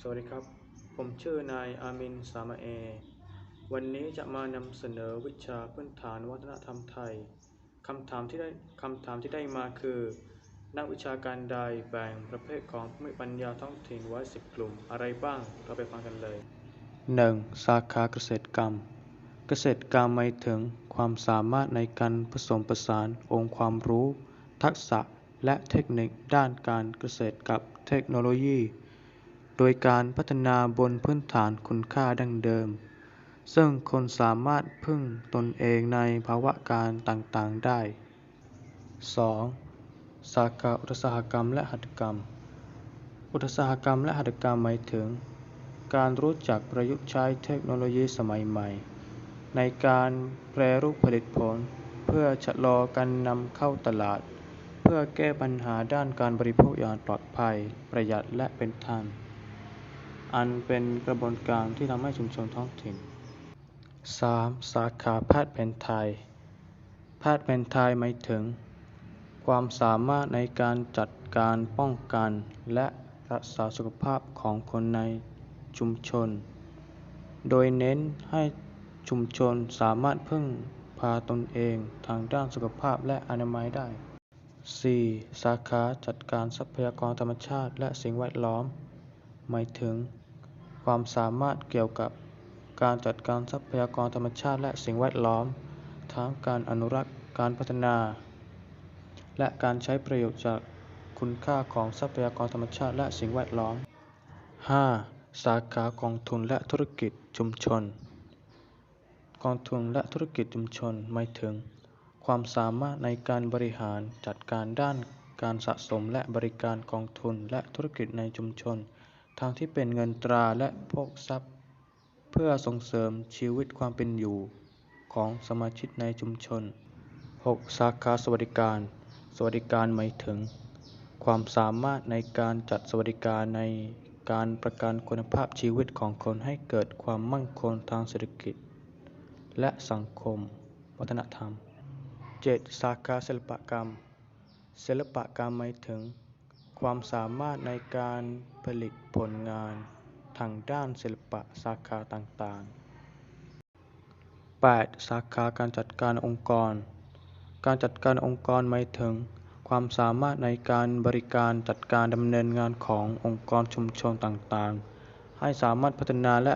สวัสดีครับ ผมชื่อนายอามินสามาเอ วันนี้จะมานำเสนอวิชาพื้นฐานวัฒนธรรมไทยคำถามที่ได้คำถามที่ได้มาคือ นักวิชาการใดแบ่งประเภทของภูมิปัญญาท้องถิ่นไว้สิบกลุ่มอะไรบ้าง เราไปฟังกันเลย 1. สาขาเกษตรกรรม เกษตรกรรมหมายถึงความสามารถในการผสมผสานองค์ความรู้ ทักษะและเทคนิคด้านการเกษตรกับเทคโนโลยี โดยการพัฒนาบนพื้นฐานคุณค่าดั้งเดิม ซึ่งคนสามารถพึ่งตนเองในภาวะการต่างๆได้ 2. สาขาอุตสาหกรรมและหัตถกรรม อุตสาหกรรมและหัตถกรรมหมายถึง การรู้จักประยุกต์ใช้เทคโนโลยีสมัยใหม่ ในการแปรรูปผลิตผล เพื่อชะลอการนำเข้าตลาด เพื่อแก้ปัญหาด้านการบริโภคอย่างปลอดภัย ประหยัดและเป็นธรรม อันเป็นกระบวนการที่ทำให้ชุมชนท้องถิ่น 3. สาขาแพทย์แผนไทย แพทย์แผนไทยหมายถึง ความสามารถในการจัดการป้องกันและรักษาสุขภาพของคนในชุมชน โดยเน้นให้ชุมชนสามารถพึ่งพาตนเองทางด้านสุขภาพและอนามัยได้ 4. สาขาจัดการทรัพยากรธรรมชาติและสิ่งแวดล้อม หมายถึงความสามารถเกี่ยวกับการจัดการทรัพยากรธรรมชาติและสิ่งแวดล้อม ทั้งการอนุรักษ์ การพัฒนา และการใช้ประโยชน์จากคุณค่าของทรัพยากรธรรมชาติและสิ่งแวดล้อม 5. สาขากองทุนและธุรกิจชุมชน กองทุนและธุรกิจชุมชนหมายถึง ความสามารถในการบริหารจัดการด้านการสะสมและบริการกองทุนและธุรกิจในชุมชน ทั้งที่เป็นเงินตราและพวกทรัพย์ เพื่อส่งเสริมชีวิตความเป็นอยู่ของสมาชิกในชุมชน 6. สาขาสวัสดิการ สวัสดิการหมายถึง ความสามารถในการจัดสวัสดิการในการประกันคุณภาพชีวิตของคนให้เกิดความมั่นคงทางเศรษฐกิจ และสังคม วัฒนธรรม 7. สาขาศิลปกรรม ศิลปกรรมหมายถึง ความสามารถในการผลิตผลงานทางด้านศิลปะสาขาต่างๆ 8. สาขาการจัดการองค์กร การจัดการองค์กรหมายถึง ความสามารถในการบริการจัดการดำเนินงานขององค์กรชุมชนต่างๆ ให้สามารถพัฒนาและ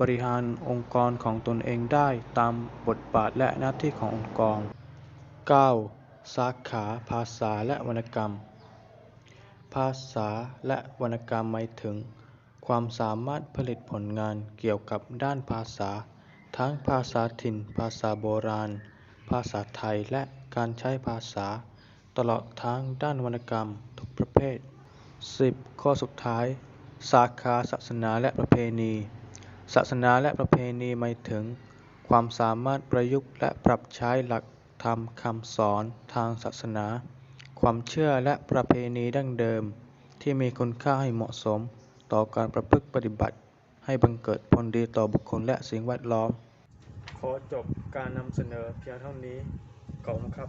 บริหารองค์กรของตนเองได้ตามบทบาทและหน้าที่ขององค์กร 9. สาขาภาษาและวรรณกรรม ภาษาและวรรณกรรมหมายถึง ความสามารถผลิตผลงานเกี่ยวกับด้านภาษา ทั้งภาษาถิ่น ภาษาโบราณ ภาษาไทยและการใช้ภาษา ตลอดทั้งด้านวรรณกรรมทุกประเภท 10. ข้อสุดท้าย สาขาศาสนาและประเพณี ศาสนาและประเพณีหมายถึง ความสามารถประยุกต์และปรับใช้หลักธรรมคำสอนทางศาสนา ความเชื่อและประเพณีดั้งเดิม ที่มีคุณค่าให้เหมาะสม ต่อการประพฤติปฏิบัติ ให้บังเกิดผลดีต่อบุคคลและสิ่งแวดล้อม ขอจบการนำเสนอเพียงเท่านี้ขอบคุณครับ